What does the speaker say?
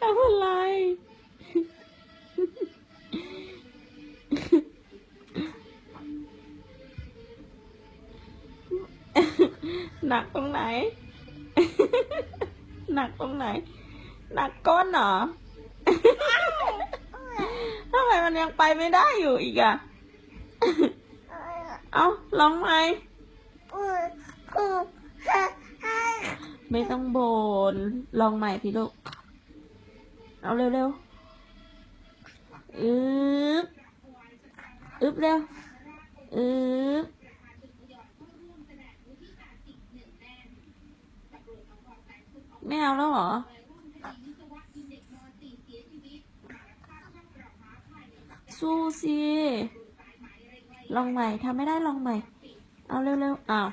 ทำอะไร หนักตรงไหน หนักตรงไหน หนักก้นเหรอทำไมมันยังไปไม่ได้อยู่อีกอะเอาลองไหม ไม่ต้องโบน ลองใหม่พี่ลูก เอาเร็วๆอึ๊บอึ๊บเร็วอึ๊บไม่เอาแล้วเหรอ สู้สิลองใหม่ทำไม่ได้ลองใหม่ เอาเร็วๆอ้าว